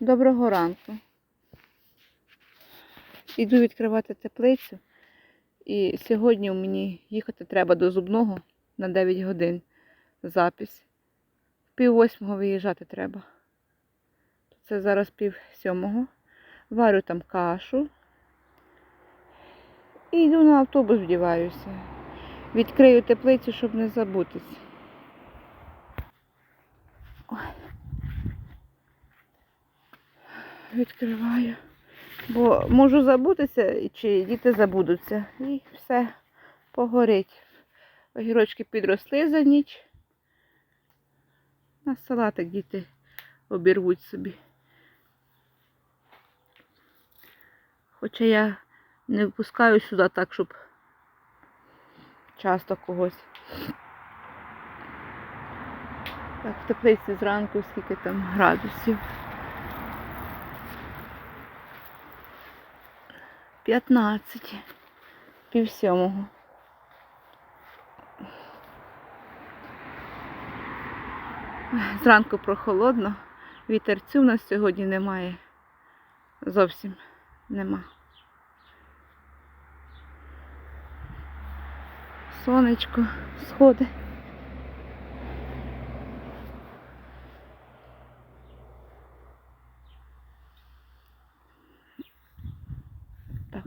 Доброго ранку. Іду відкривати теплицю. І сьогодні мені їхати треба до зубного на 9 годин запись. В пів восьмого виїжджати треба. Це зараз пів сьомого. Варю там кашу. І йду на автобус, вдіваюся. Відкрию теплицю, щоб не забутись. Ой. Відкриваю. Бо можу забутися, чи діти забудуться. І все погорить. Огірочки підросли за ніч. На салатик діти обірвуть собі. Хоча я не впускаю сюди так, щоб часто когось. Так, в теплиці зранку скільки там градусів. 15. Пів сьомого. Зранку прохолодно. Вітерцю в нас сьогодні немає. Зовсім нема. Сонечко сходить.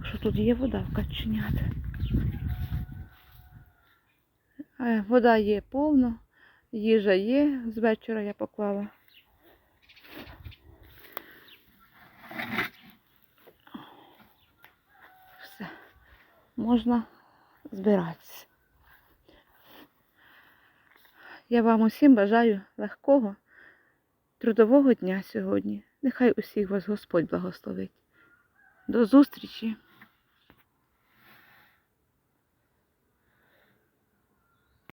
Що тут є вода в каченят. Е, Вода є повно, їжа є, з вечора я поклала. Все, можна збиратися. Я вам усім бажаю легкого, трудового дня сьогодні. Нехай усіх вас Господь благословить. До зустрічі!